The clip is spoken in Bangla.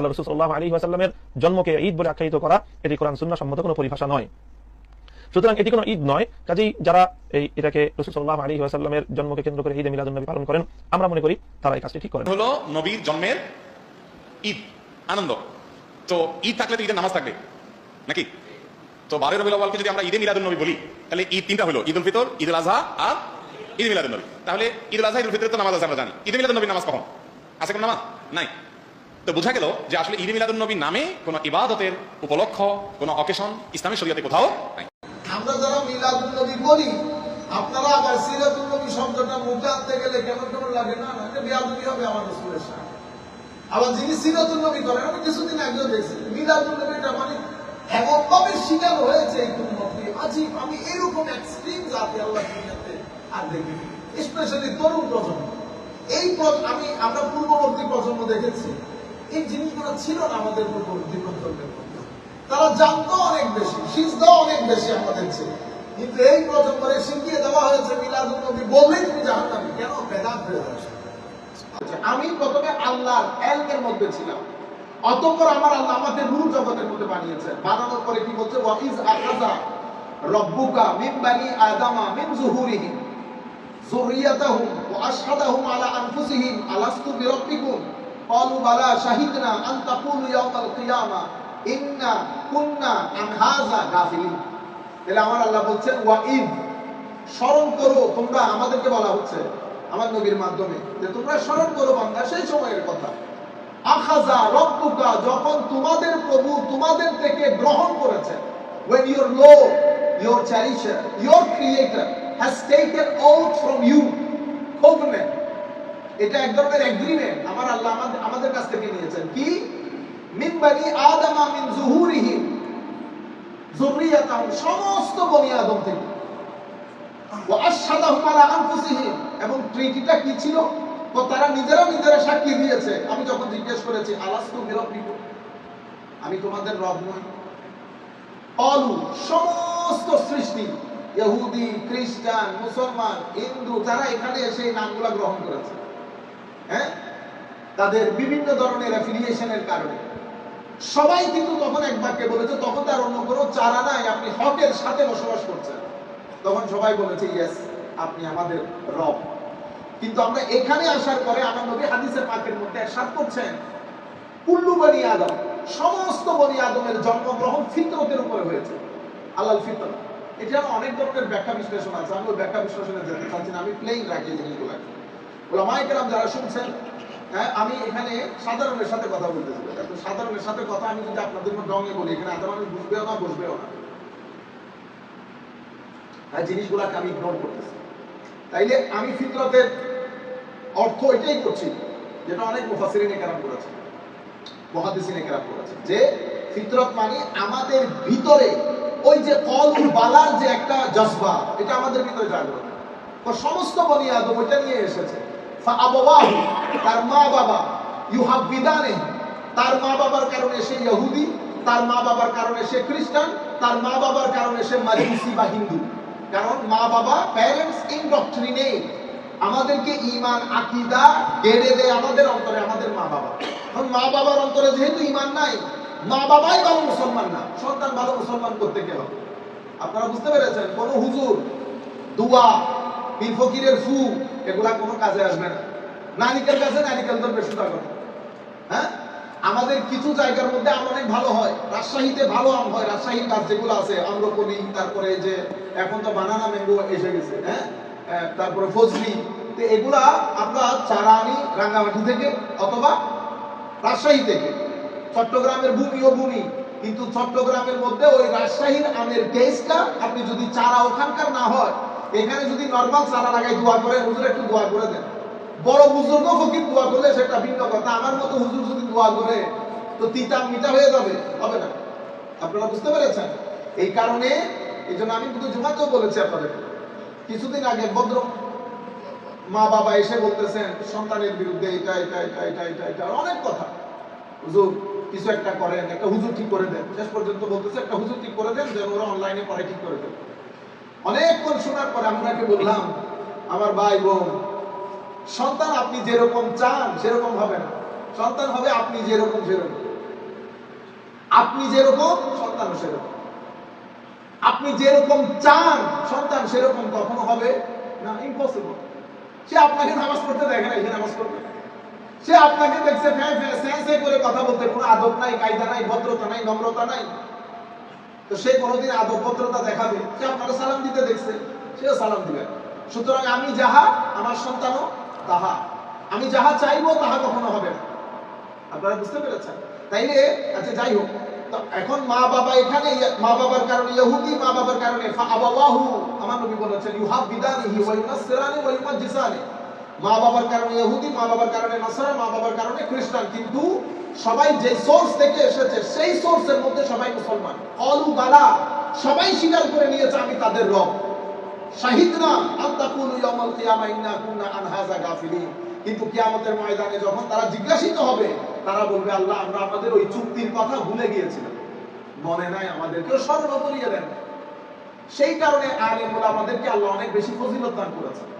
আল্লাহ রসুল সাল্লাহ আলী ওয়াসাল্লামের জন্মকে ঈদ বলে আখ্যায়িত করা, এটি কোরআন সুন্না সম্মত কোনো পরিভাষা নয়। সুতরাং এটি কোনো ঈদ নয়, কাজেই যারা এই এটাকে রসুল সাল্লাহ আলী ওয়াসাল্লামের জন্মকে কেন্দ্র করে ঈদে মিলাদুল নবী পালন করেন, আমরা মনে করি তারা এই কাজটি ঠিক করেন। হলো নবীর জন্মের ঈদ, আনন্দ। তো ঈদ থাকলে তো ঈদের নামাজ থাকবে, নাকি? তো বারো রবিউল আউয়ালকে যদি আমরা ঈদে মিলাদুল নবী বলি, তাহলে ঈদ তিনটা হলো, ঈদুল ফিতর, ঈদুল আজহা আর ঈদ মিলাদুল নবী। তাহলে ঈদুল আজহা ঈদুল ফিতরের তো নামাজ আছে, আমরা জানি। ঈদে মিলাদুল নবীর নামাজ কখন? আছে কোন নামাজ? নাই। তো বোঝা গেল যে আসলে ঈদে মিলাদুল নবী নামে কোনো ইবাদতের উপলক্ষ, কোনো অকেশন ইসলামী শরীয়তে কোথাও নাই। আমরা যারা করি আপনারা আবার শব্দটা মুখে আনতে গেলে কেমন কেমন লাগে না? না, এটা বেয়াদবি হবে আমার সাথে। আবার যিনি করেন, আমি কিছুদিন আগেও দেখছি নবীটা মানে এমন ভাবে শিকার হয়েছে এই আজীব, আমি এরকম এক্সট্রিম জাতি আল্লাহ দুনিয়াতে আর স্পেশালি তরুণ প্রজন্ম। এই আমি, আমরা পূর্ববর্তী প্রজন্ম দেখেছি এই জিনিসগুলো ছিল না আমাদের তারা জানতো অনেক বেশি সিজদাও অনেক বেশি আমাদের চেয়ে। কিন্তু এই প্রজন্মে শিখিয়ে দেওয়া হয়েছে মিলাদুল নবী বললেই তুমি জাহান্নামী। কেন? বেদাত হয়ে যাচ্ছে। আমি প্রথমে আল্লাহর এলমের মধ্যে ছিলাম। অতঃপর আমার আল্লাহ আমাদের নূর জগতের মধ্যে বানিয়েছে বানানোর পরে কি বলছে? ওয়াইজ আখাযা রব্বুকা মিন বানি আদামা মিন যুহুরিহিম যুররিয়াতাহুম আলা আনফুসিহিম। আলাস্তু বিরাব্বিকুম। ক্বালু বালা শাহিদনা আন তাকুলু ইয়াওমাল কিয়ামা ইন্না কুন্না আন হাযা গাফিলিন তাহলে আমার আল্লাহ বলছেন ওয়াইদ স্মরণ করো, তোমরা আমাদেরকে বলা হচ্ছে আমার নবীর মাধ্যমে যে তোমরা স্মরণ করো বান্দা, সেই সময়ের কথা। আখাজা রব্বুকা, যখন তোমাদের প্রভু তোমাদের থেকে গ্রহণ করেছে। When your lord, your cherisher, your creator has taken oath from you covenant এটা এক ধরনের এগ্রিমেন্ট আমার আল্লাহ আমাদের কাছ থেকে নিয়েছেন। কি? মিন বানি সমস্ত বনি আদম থেকে। এবং ট্রিটিটা কি ছিল? তো তারা নিজেরা নিজেরা সাক্ষী দিয়েছে। আমি যখন জিজ্ঞেস করেছি, আলাস্তু বিরব্বিকুম আমি তোমাদের রব নই। অলু সমস্ত সৃষ্টি, ইহুদি, খ্রিস্টান, মুসলমান, হিন্দু তারা এখানে এসে এই নামগুলা গ্রহণ করেছে। হ্যাঁ? তাদের বিভিন্ন ধরনের অ্যাফিলিয়েশনের কারণে। সবাই কিন্তু তখন এক বাক্যে বলেছে, তখন তার অন্য কোনো চারা নাই, আপনি হকের সাথে বসবাস করছেন। তখন সবাই বলেছে ইয়েস আপনি আমাদের রব। কিন্তু আমরা এখানে আসার পরে আমার নবী হাদিসের পাকের মধ্যে একসাথ করছেন, কুল্লু বনি আদম। সমস্ত বনি আদমের জন্মগ্রহণ ফিতরতের উপরে হয়েছে। আলাল ফিতর। এটা অনেক ধরনের ব্যাখ্যা বিশ্লেষণ আছে, আমি ওই ব্যাখ্যা বিশ্লেষণে যেতে চাচ্ছি না, আমি প্লেইন রাখি এই জিনিসগুলো যারা শুনছেন হ্যাঁ আমি এখানে সাধারণের সাথে কথা বলতেছি এখন সাধারণের সাথে কথা আমি যদি আপনাদের মধ্যে বলি, এখানে আধা মানুষ বুঝবেও না বসবেও না? হ্যাঁ জিনিসগুলোকে আমি ইগনোর করতেছি। তাইলে আমি ফিতরতের অর্থ এটাই করছি, যেটা অনেক মুফাসিরিনে কেরাম করেছে মহাদিসিনে কেরাম করেছে, যে ফিতরত মানে আমাদের ভিতরে ওই যে কল বালার যে একটা জজবা, এটা আমাদের ভিতরে জাগ্রত। সমস্ত বনি আদম ওইটা নিয়ে এসেছে। তার মা বাবা। ইউহাব্বিদানে, তার মা বাবার কারণে সে ইহুদি, তার মা বাবার কারণে সে খ্রিস্টান, তার মা বাবার কারণে সে মাজুসি বা হিন্দু। কারণ মা বাবা প্যারেন্টস ইনডক্ট্রিনেট আমাদেরকে ইমান আকিদা গেড়ে দেয় আমাদের অন্তরে, আমাদের মা বাবা। এখন মা বাবার অন্তরে যেহেতু ইমান নাই, মা বাবাই ভালো মুসলমান না, সন্তান ভালো মুসলমান করতে গেল। আপনারা বুঝতে পেরেছেন? কোন হুজুর দুয়া পীর ফকিরের ফু, এগুলা কোনো কাজে আসবে না। নারিকেল গাছে নারিকেল ধরবে সুতা করে হ্যাঁ? আমাদের কিছু জায়গার মধ্যে আম অনেক ভালো হয়। রাজশাহীতে ভালো আম হয়, রাজশাহীর গাছ যেগুলো আছে আম্রকলি তারপরে যে এখন তো বানানা ম্যাঙ্গো এসে গেছে হ্যাঁ? তারপরে ফজলি। তো এগুলা আমরা চারা আনি রাঙ্গামাটি থেকে অথবা রাজশাহী থেকে। চট্টগ্রামের ভূমি ও ভূমি। কিন্তু চট্টগ্রামের মধ্যে ওই রাজশাহীর আমের টেস্টটা আপনি যদি চারা ওখানকার না হয় এখানে যদি নর্মাল চারা লাগাই দোয়া করে, হুজুর একটু দোয়া করে দেন। বড় বুজুর্গ ফকির দোয়া করলে সেটা ভিন্ন কথা। আমার মতো হুজুর যদি দোয়া করে, তো তিতা মিটা হয়ে যাবে, হবে না। আপনারা বুঝতে পেরেছেন? এই কারণে এই জন্য আমি কিন্তু জুমাতেও বলেছি আপনাদের কিছুদিন আগে ভদ্র মা বাবা এসে বলতেছেন, সন্তানের বিরুদ্ধে এটা এটা এটা এটা এটা এটা, অনেক কথা। হুজুর, কিছু একটা করেন, একটা হুজুর ঠিক করে দেন। শেষ পর্যন্ত বলতেছে, একটা হুজুর ঠিক করে দেন, যেন ওরা অনলাইনে পরে ঠিক করে দেন। অনেকক্ষণ শোনার পরে আপনাকে বললাম, আমার ভাই বোন, সন্তান আপনি যেরকম চান, সেরকম হবে না। সন্তান হবে আপনি যেরকম, সেরকম। আপনি যেরকম সন্তান সেরকম। আপনি যেরকম চান, সন্তান সেরকম কখনো হবে না ইম্পসিবল সে আপনাকে নামাজ পড়তে দেখে না এখানে নামাজ পড়তে। সে আপনাকে দেখছে, ফ্যাঁ ফ্যাঁ করে কথা বলতে কোনো আদব নাই, কায়দা নাই, ভদ্রতা নাই, নম্রতা নাই। তো সে কোনোদিন আদব ভদ্রতা দেখাবে। সে আপনাকে সালাম দিতে দেখছে, সেও সালাম দিবে। সুতরাং আমি যাহা, আমার সন্তানও তাহা। আমি যাহা চাইব, তাহা কখনো হবে না। আপনারা বুঝতে পেরেছেন? তাইলে আচ্ছা যাই হোক। এখন মা বাবা এখানে মা বাবার কারণে ইহুদি, মা বাবার কারণে ফাআবাহু আমার নবী বলেছেন ইউহাবিদানিহি ওয়া ইউনাসসিরানি ওয়া ইউমাজ্জিসানি মা বাবার কারণে ইহুদি, মা বাবার কারণে নাসারা, মা বাবার কারণে খ্রিস্টান। কিন্তু সবাই যে সোর্স থেকে এসেছে, সেই সোর্সের মধ্যে সবাই মুসলমান। অলু বালা সবাই স্বীকার করে নিয়েছে আমি তাদের রব। শাহিদনা আন্তাকুলু ইয়াউমাল কিয়ামা ইন্না গাফিলিন। কিন্তু কিয়ামতের ময়দানে যখন তারা জিজ্ঞাসিত হবে, তারা বলবে, আল্লাহ, আমরা আমাদের ওই চুক্তির কথা ভুলে গিয়েছিলাম। মনে নাই আমাদেরকে স্মরণ করিয়ে দেন। সেই কারণে আলেমুল আমাদেরকে আল্লাহ অনেক বেশি ফজিলত দান করেছেন।